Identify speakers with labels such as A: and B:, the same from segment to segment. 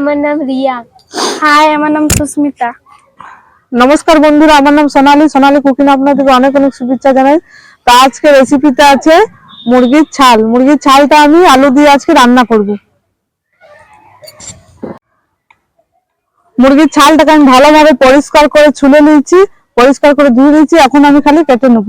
A: আমার নাম রিয়া।
B: হাই, আমার নাম সুস্মিতা।
C: নমস্কার বন্ধুরা, আমার নাম সোনালী। সোনালী কুকিং আপনাদেরকে অনেক অনেক শুভেচ্ছা জানাই। তো আজকে রেসিপিতে আছে মুরগির ছাল। মুরগির ছালটা আমি আলু দিয়ে আজকে রান্না করব। মুরগির ছালটাকে আমি ভালোভাবে পরিষ্কার করে ছুলে নিয়েছি, পরিষ্কার করে ধুয়ে দিয়েছি এখন আমি খালি কেটে নেব।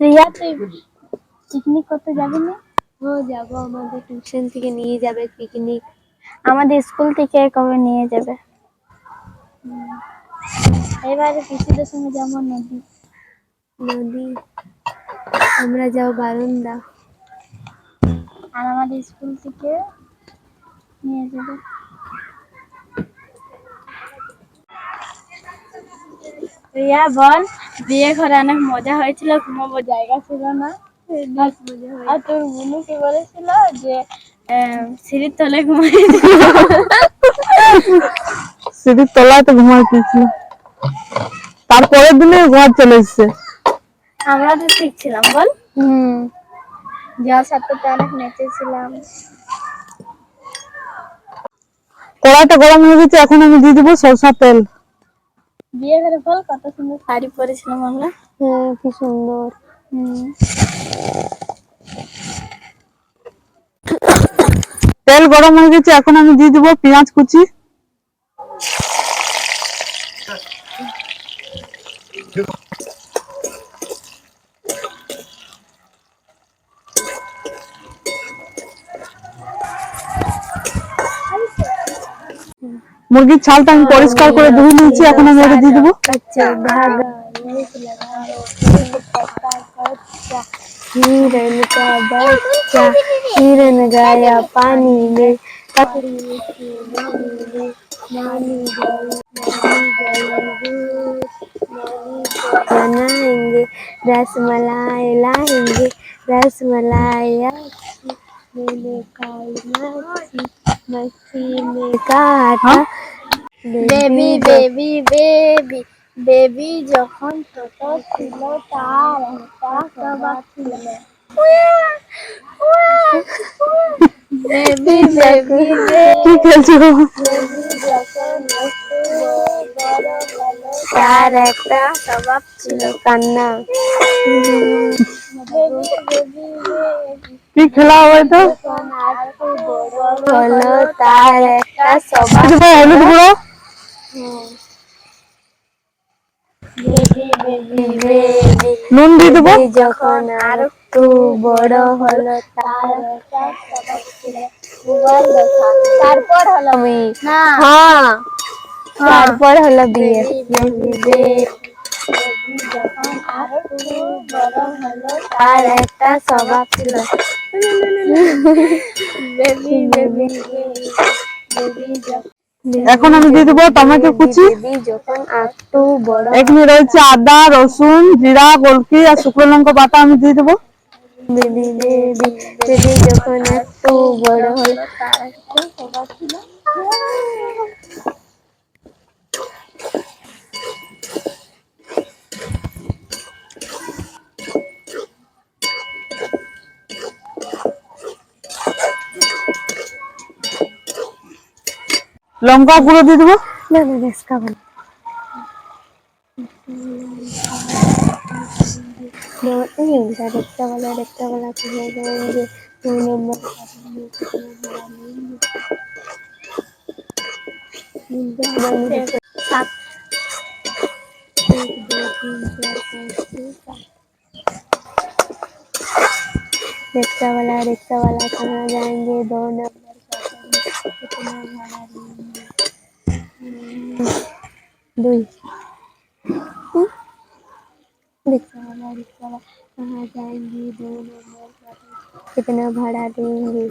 B: রিয়া তুই পিকনিক করতে যাবি না?
A: ও যাব আমাদের টিউশন থেকে নিয়ে যাবে পিকনিক
B: আমাদের স্কুল থেকে কবে নিয়ে যাবে। এবারে পিসিদের সঙ্গে যাব নদী
A: নদী। আমরা যাও বারান্দা।
B: আর আমাদের স্কুল থেকে নিয়ে যাবে। রিয়া বল বিয়ে ঘরে অনেক মজা হয়েছিল ঘুমাবো জায়গা ছিল না। আর তোর বুনু কি বলেছিল যে আহ, সিঁড়ির তলে ঘুমাইছিল
C: সিঁড়ির তলায় তো ঘুমাইতেছিল। তারপরের দিনে ঘর চলে এসছে।
B: আমরা তো ঠিক ছিলাম বল।
A: হুম
B: যার সাথে তো অনেক নেচেছিলাম
C: কড়াইটা গরম হয়ে গেছে এখন আমি দিয়ে দিবো সরষার তেল।
B: বিয়ে ঘরে বল কত সুন্দর শাড়ি পরেছিলাম আমরা।
A: হ্যাঁ কি সুন্দর।
B: হুম।
C: তেল গরম হয়ে গেছে এখন আমি দিয়ে দিবো পেঁয়াজ কুচি। মুরগির ছালটা আমি পরিষ্কার করে ধুয়ে নিয়েছি এখন আমি এটা দিয়ে দিবো
A: अच्छा धागा हिरन का बच्चा हिरन गया पानी में पकड़ी उसकी नानी ने नानी गई नानी गई दूर नानी को बनाएंगे रसमलाई लाएंगे रसमलाई अच्छी
B: বেবি বেবি বেবি বেবি যখন ছোট ছিল তার একটা
C: কি খেলছো
B: যখন একটু বড় হলো
A: তার একটা স্বভাব ছিল কান্না
B: বেবি বেবি বেবি
C: কি খেলা হবে তো
B: যখন একটু বড়
A: হলো তার একটা স্বভাব
C: কিছু ভাই হলুদ গুঁড়ো
B: বেবি বেবি
A: বেবি
C: নুন দিয়ে দেবো
A: যখন আর একটু বড় হলো
B: তারপর হলো
A: আমি হ্যাঁ তারপর হলো বিয়ে
B: আর একটু
A: স্বভাব ছিল
B: বেবি বেবি
C: এখন আমি দিয়ে দেবো টমেটো কুচি।
A: দিদি যখন একটু বড়
C: এখানে রয়েছে আদা রসুন জিরা গোলকি আর শুকনো লঙ্কা পাতা আমি দিয়ে দেবো।
A: দিদি দিদি দিদি যখন একটু বড় হলো
C: লঙ্কা গুঁড়ো দিয়ে দেবো
A: না না বেশ খাবেন देखता वाला देखता वाला कहे जाएंगे दो नंबर सात एक दो तीन चार पाँच छः सात रिक्शा वाला रिक्शा वाला कहाँ जाएंगे दो नंबर দুই जाएँगी दो कितना भाड़ा देंगे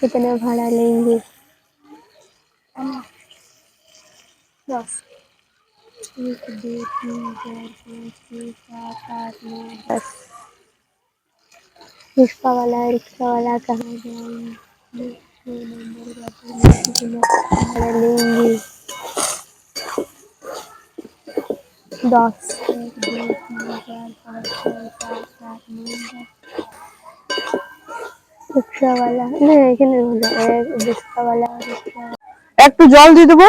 A: कितना भाड़ा लेंगे? दस। एक दो तीन चार पाँच छः सात आठ नौ दस। పుష్ప వల్ల రిక్ష వల్ల కనబడింది డాక్స్ রিক্সাওয়ালা না এখানে রিক্সাওয়ালা
C: একটু জল দিয়ে দেবো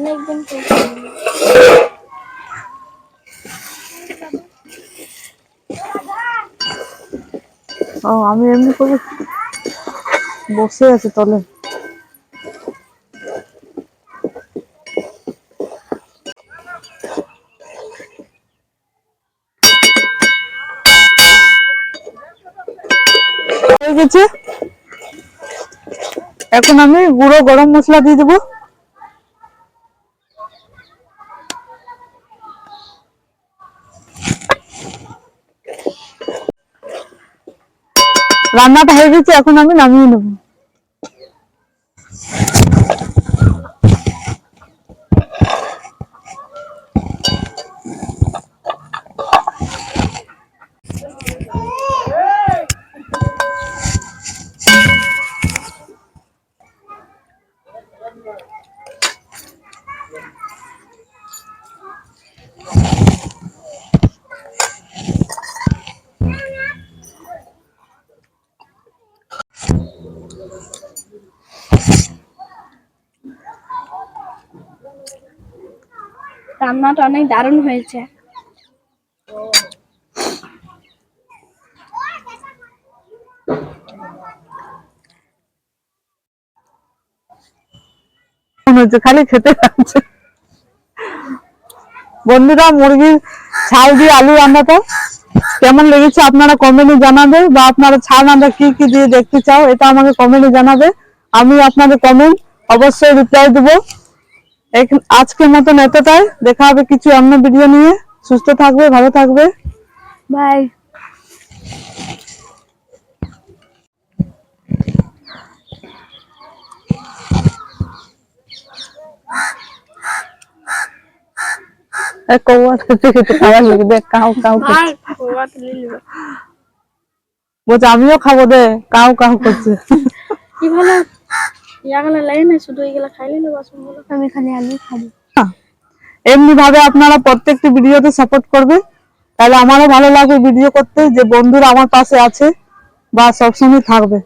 B: অনেকদিন
C: ও, আমি এমনি করে বসে আছি তলে। হয়ে গেছে। এখন আমি গুঁড়ো গরম মশলা দিয়ে দেবো। রান্নাটা হয়ে গেছে এখন আমি নামিয়ে নেব।
B: রান্নাটা অনেক দারুণ হয়েছে।
C: খালি খেতে পাচ্ছে বন্ধুরা, মুরগির ছাল দিয়ে আলু রান্নাটা কেমন লেগেছে আপনারা কমেন্টে জানাবে বা আপনারা ছাল রান্না কি কি দিয়ে দেখতে চাও, এটা আমাকে কমেন্টে জানাবে। আমি আপনাদের কমেন্ট অবশ্যই রিপ্লাই দেবো। আজকের মতন এতটাই। দেখা হবে কিছু অন্য ভিডিও নিয়ে। সুস্থ থাকবে ভালো থাকবে। বলছে আমিও খাব দে। কাউ কাউ করছে।
B: কি ভালো? ইয়াগুলো লাগে না শুধু খাইলে বাসনগুলো
A: আমি খালি আলু খাব।
C: এমনি ভাবে আপনারা প্রত্যেকটি ভিডিওতে সাপোর্ট করবে তাহলে আমারও ভালো লাগবে ভিডিও করতে যে বন্ধুরা আমার পাশে আছে বা সবসময় থাকবে।